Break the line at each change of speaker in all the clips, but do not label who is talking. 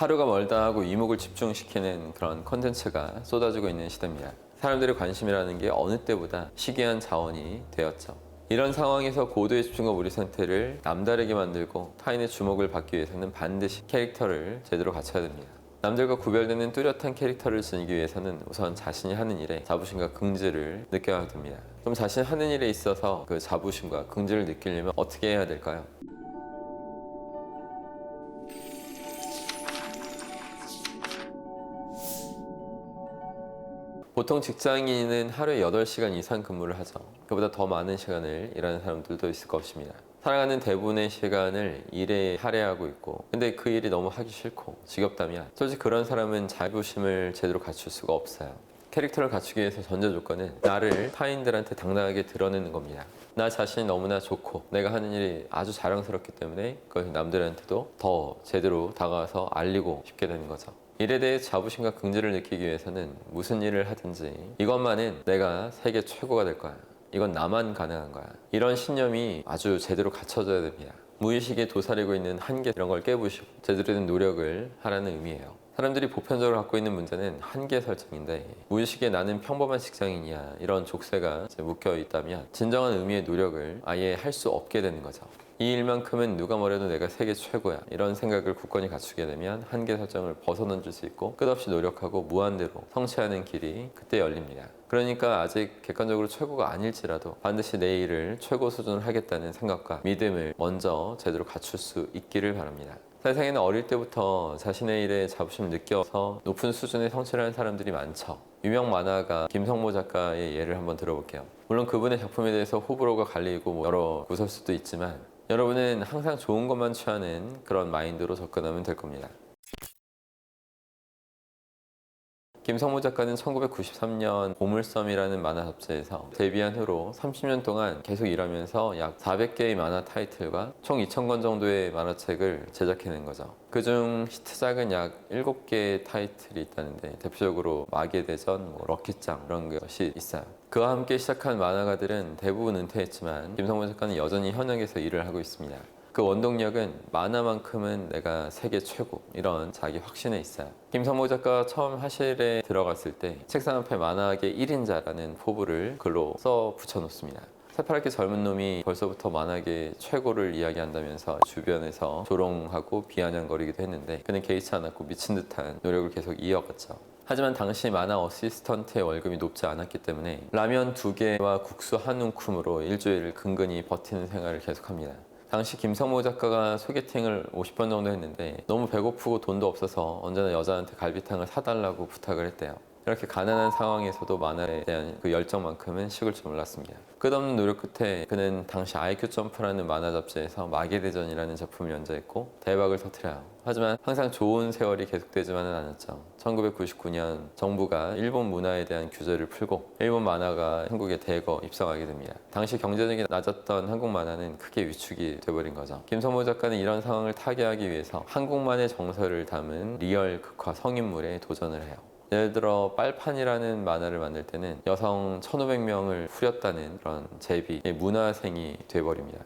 하루가 멀다 하고 이목을 집중시키는 그런 컨텐츠가 쏟아지고 있는 시대입니다. 사람들의 관심이라는 게 어느 때보다 시기한 자원이 되었죠. 이런 상황에서 고도의 집중과 우리 상태를 남다르게 만들고 타인의 주목을 받기 위해서는 반드시 캐릭터를 제대로 갖춰야 됩니다. 남들과 구별되는 뚜렷한 캐릭터를 지니기 위해서는 우선 자신이 하는 일에 자부심과 긍지를 느껴야 됩니다. 그럼 자신이 하는 일에 있어서 그 자부심과 긍지를 느끼려면 어떻게 해야 될까요? 보통 직장인은 하루에 8시간 이상 근무를 하죠. 그보다 더 많은 시간을 일하는 사람들도 있을 것입니다. 살아가는 대부분의 시간을 일에 할애하고 있고 근데 그 일이 너무 하기 싫고 지겹다면 솔직히 그런 사람은 자부심을 제대로 갖출 수가 없어요. 캐릭터를 갖추기 위해서 전제 조건은 나를 타인들한테 당당하게 드러내는 겁니다. 나 자신이 너무나 좋고 내가 하는 일이 아주 자랑스럽기 때문에 그것이 남들한테도 더 제대로 다가와서 알리고 싶게 되는 거죠. 일에 대해 자부심과 긍지를 느끼기 위해서는 무슨 일을 하든지 이것만은 내가 세계 최고가 될 거야. 이건 나만 가능한 거야. 이런 신념이 아주 제대로 갖춰져야 됩니다. 무의식에 도사리고 있는 한계 이런 걸 깨부시고 제대로 된 노력을 하라는 의미예요. 사람들이 보편적으로 갖고 있는 문제는 한계 설정인데 무의식에 나는 평범한 직장인이야 이런 족쇄가 묶여 있다면 진정한 의미의 노력을 아예 할 수 없게 되는 거죠. 이 일만큼은 누가 뭐래도 내가 세계 최고야 이런 생각을 굳건히 갖추게 되면 한계 설정을 벗어던질 수 있고 끝없이 노력하고 무한대로 성취하는 길이 그때 열립니다. 그러니까 아직 객관적으로 최고가 아닐지라도 반드시 내 일을 최고 수준을 하겠다는 생각과 믿음을 먼저 제대로 갖출 수 있기를 바랍니다. 세상에는 어릴 때부터 자신의 일에 자부심을 느껴서 높은 수준의 성취를 하는 사람들이 많죠. 유명 만화가 김성모 작가의 예를 한번 들어볼게요. 물론 그분의 작품에 대해서 호불호가 갈리고 뭐 여러 구설수도 있지만 여러분은 항상 좋은 것만 취하는 그런 마인드로 접근하면 될 겁니다. 김성모 작가는 1993년 보물섬이라는 만화 잡지에서 데뷔한 후로 30년 동안 계속 일하면서 약 400개의 만화 타이틀과 총 2,000권 정도의 만화책을 제작해낸 거죠. 그중 히트작은 약 7개의 타이틀이 있다는데 대표적으로 마계 대전, 뭐 럭키짱 이런 것이 있어요. 그와 함께 시작한 만화가들은 대부분 은퇴했지만 김성모 작가는 여전히 현역에서 일을 하고 있습니다. 그 원동력은 만화만큼은 내가 세계 최고 이런 자기 확신에 있어요. 김성모 작가가 처음 하실에 들어갔을 때 책상 앞에 만화계 1인자라는 포부를 글로 써 붙여놓습니다. 새파랗게 젊은 놈이 벌써부터 만화계 최고를 이야기한다면서 주변에서 조롱하고 비아냥거리기도 했는데 그는 개의치 않았고 미친 듯한 노력을 계속 이어갔죠. 하지만 당시 만화 어시스턴트의 월급이 높지 않았기 때문에 라면 두 개와 국수 한 움큼으로 일주일을 근근히 버티는 생활을 계속합니다. 당시 김성모 작가가 소개팅을 50번 정도 했는데 너무 배고프고 돈도 없어서 언제나 여자한테 갈비탕을 사달라고 부탁을 했대요. 이렇게 가난한 상황에서도 만화에 대한 그 열정만큼은 식을 줄 몰랐습니다. 끝없는 노력 끝에 그는 당시 IQ 점프라는 만화 잡지에서 마계대전이라는 작품을 연재했고 대박을 터뜨려요. 하지만 항상 좋은 세월이 계속되지만은 않았죠. 1999년 정부가 일본 문화에 대한 규제를 풀고 일본 만화가 한국에 대거 입성하게 됩니다. 당시 경제력이 낮았던 한국 만화는 크게 위축이 돼버린 거죠. 김성모 작가는 이런 상황을 타개하기 위해서 한국만의 정서를 담은 리얼 극화 성인물에 도전을 해요. 예를 들어 빨판이라는 만화를 만들 때는 여성 1500명을 후렸다는 그런 제비 문화생이 돼버립니다.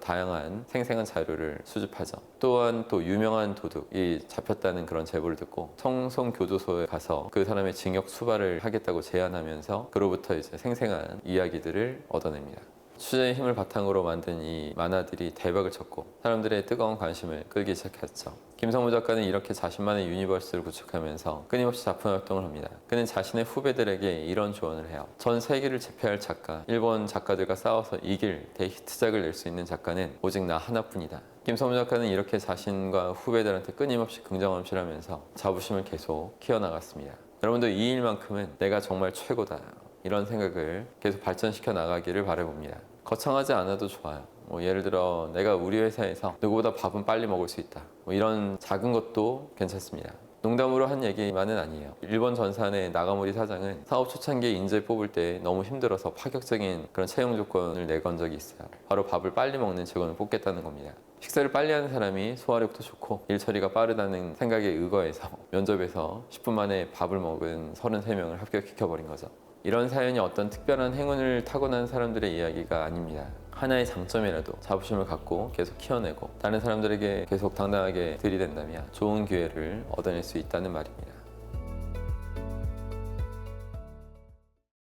다양한 생생한 자료를 수집하죠. 또한 또 유명한 도둑이 잡혔다는 그런 제보를 듣고 청송 교도소에 가서 그 사람의 징역 수발을 하겠다고 제안하면서 그로부터 이제 생생한 이야기들을 얻어냅니다. 취재의 힘을 바탕으로 만든 이 만화들이 대박을 쳤고 사람들의 뜨거운 관심을 끌기 시작했죠. 김성무 작가는 이렇게 자신만의 유니버스를 구축하면서 끊임없이 작품 활동을 합니다. 그는 자신의 후배들에게 이런 조언을 해요. 전 세계를 제패할 작가, 일본 작가들과 싸워서 이길 대히트작을 낼 수 있는 작가는 오직 나 하나뿐이다. 김성무 작가는 이렇게 자신과 후배들한테 끊임없이 긍정 암시하면서 자부심을 계속 키워나갔습니다. 여러분도 이 일만큼은 내가 정말 최고다. 이런 생각을 계속 발전시켜 나가기를 바라봅니다. 거창하지 않아도 좋아요. 뭐 예를 들어 내가 우리 회사에서 누구보다 밥은 빨리 먹을 수 있다. 뭐 이런 작은 것도 괜찮습니다. 농담으로 한 얘기만은 아니에요. 일본 전산의 나가모리 사장은 사업 초창기에 인재 뽑을 때 너무 힘들어서 파격적인 그런 채용 조건을 내건 적이 있어요. 바로 밥을 빨리 먹는 직원을 뽑겠다는 겁니다. 식사를 빨리 하는 사람이 소화력도 좋고 일 처리가 빠르다는 생각에 의거해서 면접에서 10분 만에 밥을 먹은 33명을 합격시켜버린 거죠. 이런 사연이 어떤 특별한 행운을 타고난 사람들의 이야기가 아닙니다. 하나의 장점이라도 자부심을 갖고 계속 키워내고 다른 사람들에게 계속 당당하게 들이댄다면 좋은 기회를 얻어낼 수 있다는 말입니다.